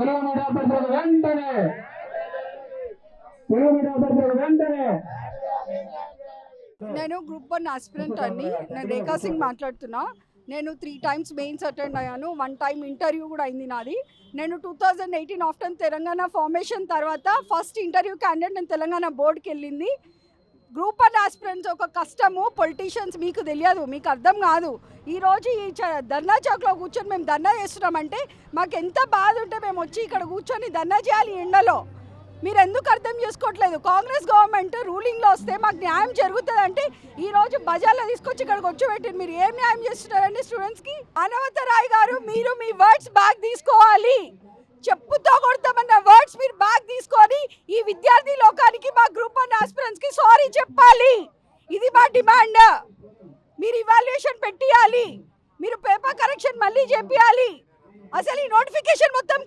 Telugu media అభ్యర్థులకు వెంటనే. Telugu media అభ్యర్థులకు వెంటనే. నేను గ్రూప్ వన్ ఆస్పిరెంట్ అండి. నేను రేఖా సింగ్ మాట్లాడుతున్నా. నేను త్రీ టైమ్స్ మెయిన్స్ అటెండ్ అయ్యాను. వన్ టైం ఇంటర్వ్యూ కూడా అయింది నాది. నేను two thousand eighteen after Telangana formation తర్వాత ఫస్ట్ ఇంటర్వ్యూ క్యాండిడేట్ నేను తెలంగాణ బోర్డుకి వెళ్ళింది. గ్రూప్ ఆఫ్ ఆస్పిరెంట్స్ ఒక కష్టము పొలిటీషియన్స్ మీకు తెలియదు మీకు అర్థం కాదు. ఈరోజు ఈ ధర్నా చౌక్లో కూర్చొని మేము ధర్నా చేస్తున్నామంటే మాకు ఎంత బాధ ఉంటే మేము వచ్చి ఇక్కడ కూర్చొని ధర్నా చేయాలి ఎండలో. మీరు ఎందుకు అర్థం చేసుకోవట్లేదు? కాంగ్రెస్ గవర్నమెంట్ రూలింగ్లో వస్తే మాకు న్యాయం జరుగుతుందంటే ఈరోజు బజార్లో తీసుకొచ్చి ఇక్కడికి వచ్చి మీరు ఏం న్యాయం చేస్తున్నారండి స్టూడెంట్స్కి అనవత రాయ్ గారు మీరు మీ వర్డ్స్ బ్యాక్ తీసుకోవాలి. చెప్పుతో కొడతామన్న వర్డ్స్ మీరు బ్యాక్ తీసుకొని ఈ విద్యార్థి లోకానికి మా గ్రూప్ వన్ ఆస్పిరెంట్స్కి సారీ చెప్పాలి. ఇది మా డిమాండ్ మీరు ఇవాల్యుయేషన్ పెట్టియాలి. మీరు పేపర్ కరెక్షన్ మళ్ళీ చేపియాలి అసలు ఈ నోటిఫికేషన్ మొత్తం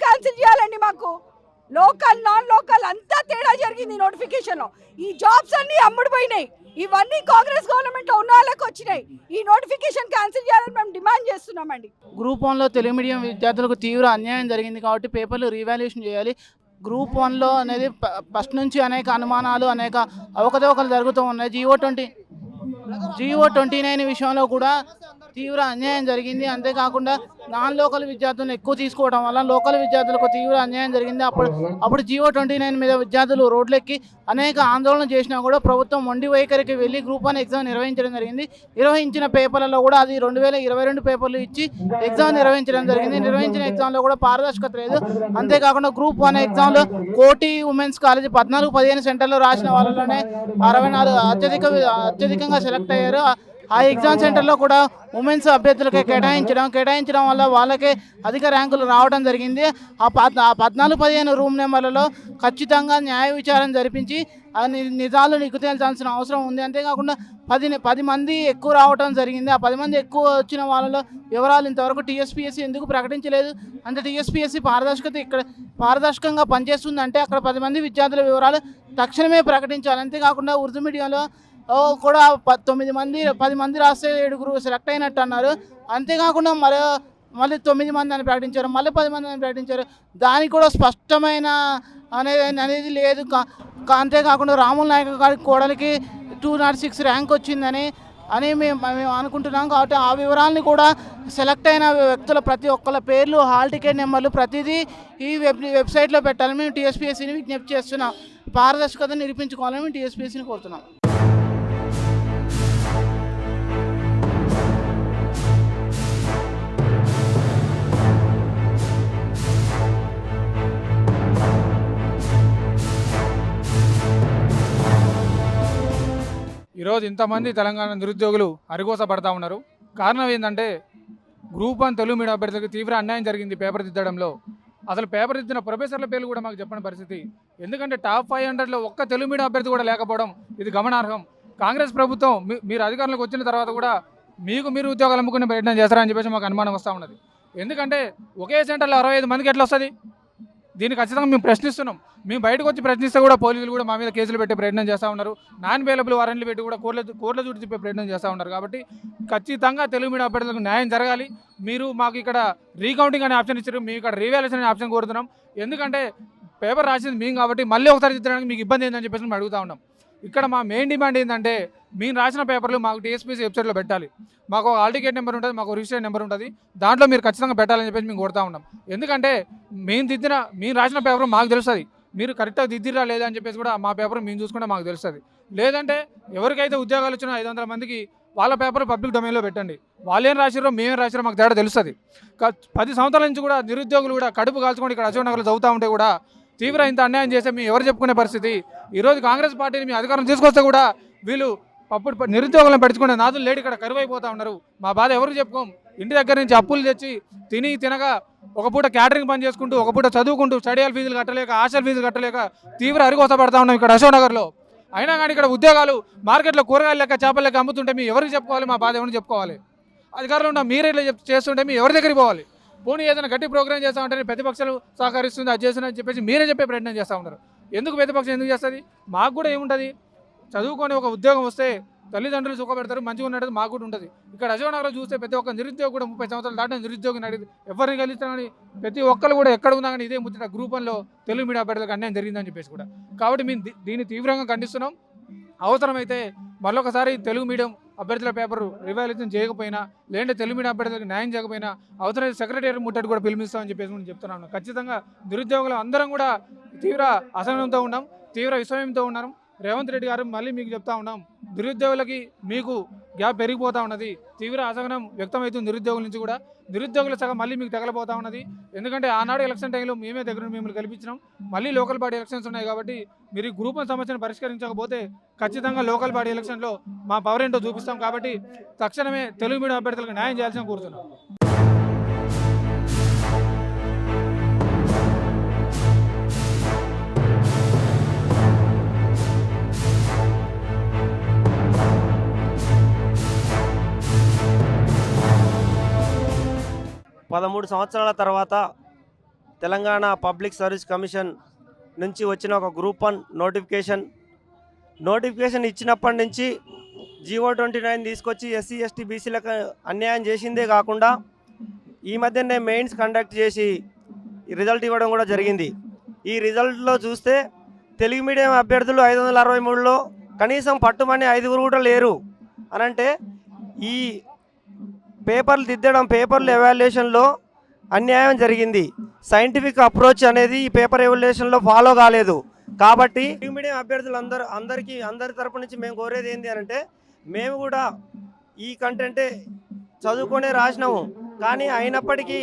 లోకల్ నాన్ లోకల్ అంతా తేడా జరిగింది నోటిఫికేషన్లో. ఈ జాబ్స్ అన్నీ అమ్ముడుపోయినాయి. ఇవన్నీ కాంగ్రెస్ గవర్నమెంట్లో ఉన్న వాళ్ళకి వచ్చినాయి. ఈ నోటిఫికేషన్ క్యాన్సిల్ చేయాలని మేము డిమాండ్ చేస్తున్నామండి. గ్రూప్ వన్లో తెలుగు మీడియం విద్యార్థులకు తీవ్ర అన్యాయం జరిగింది కాబట్టి పేపర్లు రీవాల్యుయేషన్ చేయాలి. గ్రూప్ వన్లో అనేది ఫస్ట్ నుంచి అనేక అనుమానాలు అనేక అవకతవకలు జరుగుతూ ఉన్నాయి. GO twenty GO twenty nine విషయంలో కూడా తీవ్ర అన్యాయం జరిగింది. అంతేకాకుండా నాన్ లోకల్ విద్యార్థులను ఎక్కువ తీసుకోవడం వల్ల లోకల్ విద్యార్థులకు తీవ్ర అన్యాయం జరిగింది. అప్పుడు అప్పుడు జియో ట్వంటీ నైన్ మీద విద్యార్థులు రోడ్లెక్కి అనేక ఆందోళన చేసినా కూడా ప్రభుత్వం మొండి వైఖరికి వెళ్ళి గ్రూప్ వన్ ఎగ్జామ్ నిర్వహించడం జరిగింది. నిర్వహించిన పేపర్లలో కూడా అది రెండు వేల ఇరవై రెండు పేపర్లు ఇచ్చి ఎగ్జామ్ నిర్వహించడం జరిగింది. నిర్వహించిన ఎగ్జామ్లో కూడా పారదర్శకత లేదు. అంతేకాకుండా గ్రూప్ వన్ ఎగ్జామ్లో కోటి ఉమెన్స్ కాలేజ్ పద్నాలుగు పదిహేను సెంటర్లు రాసిన వాళ్ళలోనే అరవై నాలుగు అత్యధిక అత్యధికంగా సెలెక్ట్ అయ్యారు. ఆ ఎగ్జామ్ సెంటర్లో కూడా ఉమెన్స్ అభ్యర్థులకి కేటాయించడం కేటాయించడం వల్ల వాళ్ళకే అధిక ర్యాంకులు రావడం జరిగింది. ఆ పద్ ఆ పద్నాలుగు పదిహేను రూమ్ నెంబర్లలో ఖచ్చితంగా న్యాయ విచారణ జరిపించి ఆ ని- నిజాలు నీకు తేల్చాల్సిన అవసరం ఉంది. అంతేకాకుండా పది పది మంది ఎక్కువ రావడం జరిగింది. ఆ పది మంది ఎక్కువ వచ్చిన వాళ్ళలో వివరాలు ఇంతవరకు టీఎస్పీఎస్సీ ఎందుకు ప్రకటించలేదు? అంటే టీఎస్పీఎస్సీ పారదర్శకత ఇక్కడ పారదర్శకంగా పనిచేస్తుంది అంటే అక్కడ పది మంది విద్యార్థుల వివరాలు తక్షణమే ప్రకటించాలి. అంతేకాకుండా ఉర్దూ మీడియంలో కూడా ప- తొమ్మిది మంది పది మంది రాస్తే ఏడుగురు సెలెక్ట్ అయినట్టు అన్నారు. అంతేకాకుండా మరో మళ్ళీ తొమ్మిది మంది అని ప్రకటించారు మళ్ళీ పది మంది అని ప్రకటించారు. దానికి కూడా స్పష్టమైన అనేది అనేది లేదు. కా- కా- అంతేకాకుండా రాముల నాయక్ గారి కోడలికి టూ నాట్ సిక్స్ ర్యాంక్ వచ్చిందని అని మేము మేము అనుకుంటున్నాం కాబట్టి ఆ వివరాలని కూడా సెలెక్ట్ అయిన వ్యక్తుల ప్రతి ఒక్కళ్ళ పేర్లు హాల్ టికెట్ నెంబర్లు ప్రతిదీ ఈ వెబ్ వెబ్సైట్లో పెట్టాలని మేము టీఎస్పీఎస్సీని విజ్ఞప్తి చేస్తున్నాం. పారదర్శకత నిరూపించుకోవాలని మేము టీఎస్పీఎస్సీని కోరుతున్నాం. ఈరోజు ఇంతమంది తెలంగాణ నిరుద్యోగులు అరిగోస పడతా ఉన్నారు. కారణం ఏంటంటే గ్రూప్ వన్ తెలుగు మీడియం అభ్యర్థులకు తీవ్ర అన్యాయం జరిగింది పేపర్ దిద్దడంలో. అసలు పేపర్ దిద్దిన ప్రొఫెసర్ల పేర్లు కూడా మాకు చెప్పని పరిస్థితి. ఎందుకంటే టాప్ ఫైవ్ హండ్రెడ్లో ఒక్క తెలుగు మీడియం అభ్యర్థి కూడా లేకపోవడం ఇది గమనార్హం. కాంగ్రెస్ ప్రభుత్వం మీరు అధికారంలోకి వచ్చిన తర్వాత కూడా మీకు మీరు ఉద్యోగాలు అమ్ముకునే ప్రయత్నం చేస్తారని చెప్పేసి మాకు అనుమానం వస్తూ ఉన్నది. ఎందుకంటే ఒకే సెంటర్లో అరవై ఐదు మందికి ఎట్లా వస్తుంది? దీన్ని ఖచ్చితంగా మేము ప్రశ్నిస్తున్నాం. మేము బయటకు వచ్చి ప్రశ్నిస్తే కూడా పోలీసులు కూడా మా మీద కేసులు పెట్టే ప్రయత్నం చేస్తూ ఉన్నారు. నాన్ అవైలబుల్ వారెంట్లు పెట్టి కూడా కోర్ల కోర్ల చుట్టూ తిప్పే ప్రయత్నం చేస్తూ ఉన్నారు కాబట్టి ఖచ్చితంగా తెలుగు మీడియా అభ్యర్థులకు న్యాయం జరగాలి. మీరు మాకు ఇక్కడ రీకౌంటింగ్ అనే ఆప్షన్ ఇచ్చారు. మేము ఇక్కడ రీవాల్యుయేషన్ అనే ఆప్షన్ కోరుతున్నాం. ఎందుకంటే పేపర్ రాసింది మేము కాబట్టి మళ్ళీ ఒకసారి దిద్దడానికి మీకు ఇబ్బంది ఏందని చెప్పేసి మేము అడుగుతూ ఉన్నాం. ఇక్కడ మా మెయిన్ డిమాండ్ ఏంటంటే మేము రాసిన పేపర్లు మాకు టీఎస్పీసీ వెబ్సైట్లో పెట్టాలి. మాకు ఆల్టికేట్ టికెట్ నెంబర్ ఉంటుంది మాకు రిజిస్టర్ నెంబర్ ఉంటుంది. దాంట్లో మీరు ఖచ్చితంగా పెట్టాలని చెప్పేసి మేము కొడతా ఉన్నాం. ఎందుకంటే మేము దిద్దిన మేము రాసిన పేపర్ మాకు తెలుస్తుంది. మీరు కరెక్ట్గా దిద్దిరా లేదా అని చెప్పేసి కూడా మా పేపర్ మేము చూసుకుంటే మాకు తెలుస్తుంది. లేదంటే ఎవరికైతే ఉద్యోగాలు వచ్చినా ఐదు వందల మందికి వాళ్ళ పేపర్ పబ్లిక్ డొమైన్లో పెట్టండి. వాళ్ళు ఏం రాసిరో మేమేం రాసిరో మాకు తేడా తెలుస్తుంది. పది సంవత్సరాల నుంచి కూడా నిరుద్యోగులు కూడా కడుపు కాల్చుకొని ఇక్కడ అశోక్ నగర్లో చదువుతూ ఉంటే కూడా తీవ్ర ఇంత అన్యాయం చేస్తే మేము ఎవరు చెప్పుకునే పరిస్థితి? ఈరోజు కాంగ్రెస్ పార్టీని మీ అధికారం తీసుకొస్తే కూడా వీళ్ళు అప్పుడు నిరుద్యోగులను పెట్టుకునే నాదులు లేడు ఇక్కడ కరువు ఉన్నారు. మా బాధ ఎవరు చెప్పుకోం? ఇంటి దగ్గర నుంచి అప్పులు తెచ్చి తిని తినగా ఒక పూట క్యాటరింగ్ పని చేసుకుంటూ ఒక పూట చదువుకుంటూ స్టడీ ఫీజులు కట్టలేక హాస్టల్ ఫీజులు కట్టలేక తీవ్ర అరిగోస పడతా ఉన్నాం ఇక్కడ అశోక్నగర్లో అయినా కానీ ఇక్కడ ఉద్యోగాలు మార్కెట్లో కూరగాయలు లెక్క చేపల లెక్క అమ్ముతుంటే మీ ఎవరికి చెప్పుకోవాలి? మా బాధ ఎవరిని చెప్పుకోవాలి? అధికారులు ఉన్న మీరే చేస్తుంటే మీ ఎవరి దగ్గరికి పోవాలి? పోనీ ఏదైనా గట్టి ప్రోగ్రామ్ చేస్తామంటే ప్రతిపక్షాలు సహకరిస్తుంది అది చేస్తుందని చెప్పేసి మీరే చెప్పే ప్రయత్నం చేస్తూ ఉన్నారు. ఎందుకు ప్రతిపక్షం ఎందుకు చేస్తుంది? మాకు కూడా ఏముంటుంది? చదువుకొని ఒక ఉద్యోగం వస్తే తల్లిదండ్రులు సుఖపెడతారు మంచిగా ఉన్నట్టు మాకు కూడా ఉంటుంది. ఇక్కడ అశోకనగర్లో చూస్తే ప్రతి ఒక్క నిరుద్యోగి కూడా ముప్పై సంవత్సరాలు దాటిన నిరుద్యోగిని అడిగి ఎవరిని కలిస్తామని ప్రతి ఒక్కరు కూడా ఎక్కడ ఉన్నా కానీ ఇదే ముచ్చట గ్రూపంలో తెలుగు మీడియా బిడ్డలకు అన్యాయం జరిగిందని చెప్పేసి కూడా. కాబట్టి మేము దీన్ని తీవ్రంగా ఖండిస్తున్నాం. అవసరమైతే మరొకసారి తెలుగు మీడియం అభ్యర్థుల పేపర్ రివాల్యూషన్ చేయకపోయినా లేదంటే తెలుగు మీడియం అభ్యర్థులకు న్యాయం చేయకపోయినా అవసరమైతే సెక్రటరీ ముట్టడి కూడా పిలిపిస్తామని చెప్పేసి నేను చెప్తున్నాను. ఖచ్చితంగా నిరుద్యోగులు అందరం కూడా తీవ్ర అసహనంతో ఉన్నాం తీవ్ర విస్మయంతో ఉన్నాం. రేవంత్ రెడ్డి గారు మళ్ళీ మీకు చెప్తా ఉన్నాం నిరుద్యోగులకి మీకు గ్యాప్ పెరిగిపోతా ఉన్నది. తీవ్ర అసహనం వ్యక్తమవుతుంది నిరుద్యోగుల నుంచి కూడా. నిరుద్యోగుల సగం మళ్ళీ మీకు తగలబోతా ఉన్నది. ఎందుకంటే ఆనాడు ఎలక్షన్ టైంలో మేమే దగ్గర మిమ్మల్ని కల్పించినాం మళ్ళీ లోకల్ బాడీ ఎలక్షన్స్ ఉన్నాయి కాబట్టి మీరు ఈ గ్రూప్ వన్ సమస్యను పరిష్కరించకపోతే ఖచ్చితంగా లోకల్ బాడీ ఎలక్షన్లో మా పవర్ ఏంటో చూపిస్తాం కాబట్టి తక్షణమే తెలుగు మీడియం అభ్యర్థులకు న్యాయం చేయాల్సిన కోరుతున్నాం. పదమూడు సంవత్సరాల తర్వాత తెలంగాణ పబ్లిక్ సర్వీస్ కమిషన్ నుంచి వచ్చిన ఒక గ్రూప్ వన్ నోటిఫికేషన్. నోటిఫికేషన్ ఇచ్చినప్పటి నుంచి జీవో ట్వంటీ నైన్ తీసుకొచ్చి ఎస్సీ ఎస్టీ బీసీలకు అన్యాయం చేసిందే కాకుండా ఈ మధ్యనే మెయిన్స్ కండక్ట్ చేసి రిజల్ట్ ఇవ్వడం కూడా జరిగింది. ఈ రిజల్ట్లో చూస్తే తెలుగు మీడియం అభ్యర్థులు ఐదు వందల అరవై మూడులో కనీసం పట్టుమని ఐదుగురు కూడా లేరు. అనంటే ఈ పేపర్లు దిద్దడం పేపర్లు ఎవాల్యుయేషన్లో అన్యాయం జరిగింది. సైంటిఫిక్ అప్రోచ్ అనేది ఈ పేపర్ ఎవాల్యుయేషన్లో ఫాలో కాలేదు. కాబట్టి మీడియం అభ్యర్థులు అందరూ అందరికీ అందరి తరపు నుంచి మేము కోరేది ఏంటి అని అంటే మేము కూడా ఈ కంటెంటే చదువుకునే రాసినాము. కానీ అయినప్పటికీ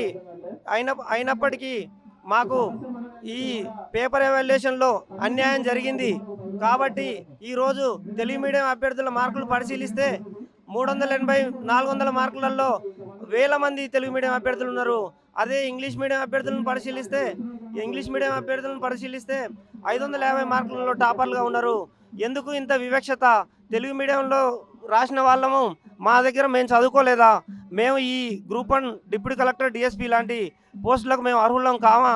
అయిన అయినప్పటికీ మాకు ఈ పేపర్ ఎవాల్యుయేషన్లో అన్యాయం జరిగింది. కాబట్టి ఈరోజు తెలుగు మీడియం అభ్యర్థుల మార్కులు పరిశీలిస్తే మూడు వందల ఎనభై నాలుగు వందల మార్కులలో వేల మంది తెలుగు మీడియం అభ్యర్థులు ఉన్నారు. అదే ఇంగ్లీష్ మీడియం అభ్యర్థులను పరిశీలిస్తే ఇంగ్లీష్ మీడియం అభ్యర్థులను పరిశీలిస్తే ఐదు వందల యాభై మార్కులలో టాపర్లుగా ఉన్నారు. ఎందుకు ఇంత వివక్షత? తెలుగు మీడియంలో రాసిన వాళ్ళము మా దగ్గర మేము చదువుకోలేదా? మేము ఈ group one deputy collector DSP లాంటి పోస్టులకు మేము అర్హులం కావా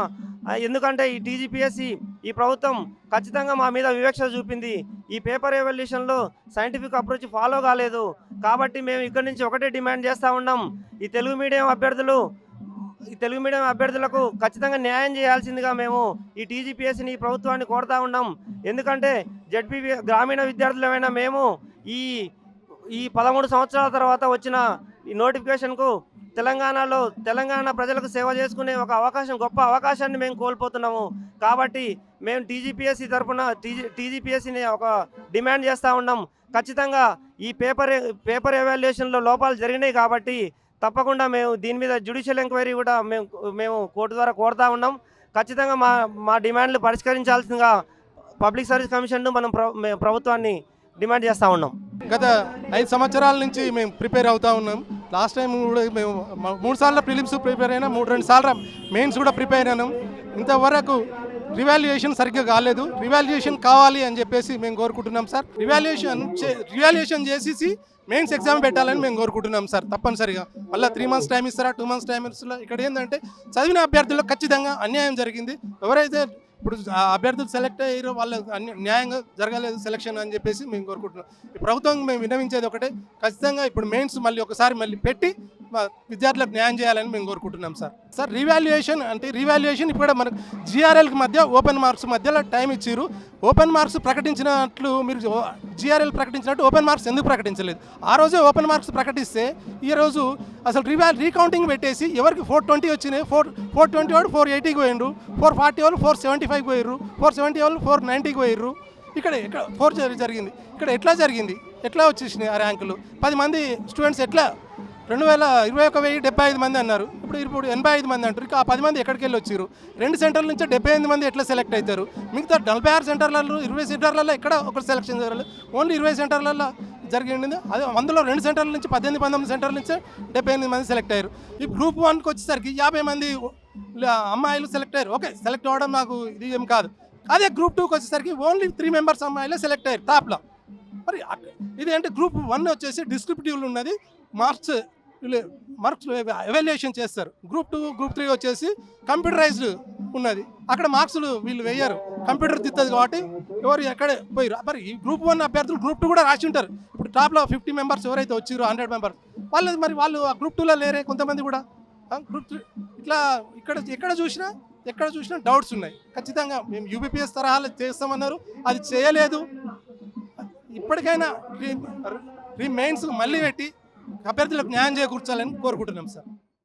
ఎందుకంటే ఈ టీజీపీఎస్సి ఈ ప్రభుత్వం ఖచ్చితంగా మా మీద వివక్ష చూపింది. ఈ పేపర్ రెవల్యూషన్లో సైంటిఫిక్ అప్రోచ్ ఫాలో కాలేదు. కాబట్టి మేము ఇక్కడి నుంచి ఒకటే డిమాండ్ చేస్తూ ఉన్నాం. ఈ తెలుగు మీడియం అభ్యర్థులు ఈ తెలుగు మీడియం అభ్యర్థులకు ఖచ్చితంగా న్యాయం చేయాల్సిందిగా మేము ఈ టీజీపీఎస్ని ఈ ప్రభుత్వాన్ని కోరుతా ఉన్నాం. ఎందుకంటే జడ్పీ గ్రామీణ విద్యార్థులమైన మేము ఈ ఈ పదమూడు సంవత్సరాల తర్వాత వచ్చిన ఈ నోటిఫికేషన్కు తెలంగాణలో తెలంగాణ ప్రజలకు సేవ చేసుకునే ఒక అవకాశం గొప్ప అవకాశాన్ని మేము కోల్పోతున్నాము. కాబట్టి మేము టీజీపీఎస్సీ తరఫున టీజీ టీజీపీఎస్సీని ఒక డిమాండ్ చేస్తూ ఉన్నాం. ఖచ్చితంగా ఈ పేపర్ పేపర్ ఎవాల్యుయేషన్లో లోపాలు జరిగినాయి కాబట్టి తప్పకుండా మేము దీని మీద జ్యుడిషియల్ ఎంక్వైరీ కూడా మేము మేము కోర్టు ద్వారా కోరుతా ఉన్నాం. ఖచ్చితంగా మా మా డిమాండ్లు పరిష్కరించాల్సిందిగా పబ్లిక్ సర్వీస్ కమిషన్ను మనం ప్ర మేము ప్రభుత్వాన్ని డిమాండ్ చేస్తూ ఉన్నాం. గత ఐదు సంవత్సరాల నుంచి మేము ప్రిపేర్ అవుతూ ఉన్నాం. లాస్ట్ టైం కూడా మేము మూడు సార్లు ప్రిలిమ్స్ ప్రిపేర్ అయినా మూడు రెండు సార్లు మెయిన్స్ కూడా ప్రిపేర్ అయినాం. ఇంతవరకు రివాల్యుయేషన్ సరిగ్గా కాలేదు. రివాల్యుయేషన్ కావాలి అని చెప్పేసి మేము కోరుకుంటున్నాం సార్. రివాల్యుయేషన్ రివాల్యుయేషన్ చేసేసి మెయిన్స్ ఎగ్జామ్ పెట్టాలని మేము కోరుకుంటున్నాం సార్ తప్పనిసరిగా. మళ్ళీ త్రీ మంత్స్ టైం ఇస్తారా టూ మంత్స్ టైం ఇస్తారా? ఇక్కడ ఏంటంటే చదివిన అభ్యర్థుల్లో ఖచ్చితంగా అన్యాయం జరిగింది. ఎవరైతే ఇప్పుడు అభ్యర్థులు సెలెక్ట్ అయ్యారు వాళ్ళ అన్య- న్యాయంగా జరగలేదు సెలక్షన్ అని చెప్పేసి మేము కోరుకుంటున్నాం. ప్రభుత్వం మేము విన్నవించేది ఒకటే ఖచ్చితంగా ఇప్పుడు మెయిన్స్ మళ్ళీ ఒకసారి మళ్ళీ పెట్టి మా విద్యార్థులకు న్యాయం చేయాలని మేము కోరుకుంటున్నాం సార్. సార్ రీవాల్యుయేషన్ అంటే రీవాల్యుయేషన్ ఇప్పుడు మనకు జిఆర్ఎల్కి మధ్య ఓపెన్ మార్క్స్ మధ్యలో టైం ఇచ్చారు ఓపెన్ మార్క్స్ ప్రకటించినట్లు మీరు జిఆర్ఎల్ ప్రకటించినట్టు ఓపెన్ మార్క్స్ ఎందుకు ప్రకటించలేదు? ఆ రోజే ఓపెన్ మార్క్స్ ప్రకటిస్తే ఈ రోజు అసలు రీవాల్ రీకౌంటింగ్ పెట్టేసి ఎవరికి ఫోర్ ట్వంటీ వచ్చినాయి? ఫోర్ ఫోర్ ట్వంటీ వాళ్ళు ఫోర్ ఎయిటీకి పోయిండ్రు. ఫోర్ ఫార్టీ వాళ్ళు ఫోర్ సెవెంటీ ఫైవ్కి పోయిర్రు ఫోర్ సెవెంటీ వాళ్ళు ఫోర్ నైంటీకి పోయిర్రు ఇక్కడ ఇక్కడ ఫోర్ జరిగింది. ఇక్కడ ఎట్లా జరిగింది? ఎట్లా వచ్చేసినాయి ఆ ర్యాంకులు? పది మంది స్టూడెంట్స్ ఎట్లా రెండు వేల ఇరవై ఒక వెయ్యి డెబ్బై ఐదు మంది అన్నారు. ఇప్పుడు ఇప్పుడు ఎనభై ఐదు మంది అంటారు. ఇక ఆ పది మంది ఎక్కడికి వెళ్ళి వచ్చారు రెండు సెంటర్ల నుంచి డెబ్బై ఎనిమిది మంది ఎట్లా సెలెక్ట్ అవుతారు మిగతా నలభై ఆరు సెంటర్లలో ఇరవై సెంటర్లలో ఎక్కడ ఒకరు సెలెక్షన్ జరగలేదు. ఓన్లీ ఇరవై సెంటర్లలో జరిగింది. అదే అందులో రెండు సెంటర్ల నుంచి పద్దెనిమిది పంతొమ్మిది సెంటర్ల నుంచి డెబ్బై ఎనిమిది మంది సెలెక్ట్ అయ్యారు. ఈ గ్రూప్ వన్కి వచ్చేసరికి యాభై మంది అమ్మాయిలు సెలెక్ట్ అయ్యారు. ఓకే సెలెక్ట్ అవ్వడం నాకు ఇది ఏం కాదు. అదే గ్రూప్ టూకి వచ్చేసరికి ఓన్లీ త్రీ మెంబర్స్ అమ్మాయిలే సెలెక్ట్ అయ్యారు. టాప్లో. మరి ఇది అంటే గ్రూప్ వన్ వచ్చేసి డిస్క్రిప్టివ్లు ఉన్నది. మార్క్స్ మార్క్స్ ఎవాల్యుయేషన్ చేస్తారు. గ్రూప్ టూ గ్రూప్ త్రీ వచ్చేసి కంప్యూటరైజ్డ్ ఉన్నది. అక్కడ మార్క్స్లు వీళ్ళు వేయరు. కంప్యూటర్ తిత్తది కాబట్టి ఎవరు ఎక్కడ పోయారు మరి ఈ గ్రూప్ వన్ అభ్యర్థులు గ్రూప్ టూ కూడా రాసి ఉంటారు. ఇప్పుడు టాప్లో ఫిఫ్టీ మెంబర్స్ ఎవరైతే వచ్చారో హండ్రెడ్ మెంబర్స్ వాళ్ళు మరి వాళ్ళు ఆ గ్రూప్ టూలో లేరే కొంతమంది కూడా. గ్రూప్ త్రీ ఇట్లా ఇక్కడ ఎక్కడ చూసినా ఎక్కడ చూసినా డౌట్స్ ఉన్నాయి. ఖచ్చితంగా మేము యూబీపీఎస్ తరహాలు చేస్తామన్నారు. అది చేయలేదు. ఇప్పటికైనా రీ రీ మెయిన్స్ మళ్ళీ పెట్టి అభ్యర్థులకు న్యాయం చేకూర్చాలని కోరుకుంటున్నాం సార్.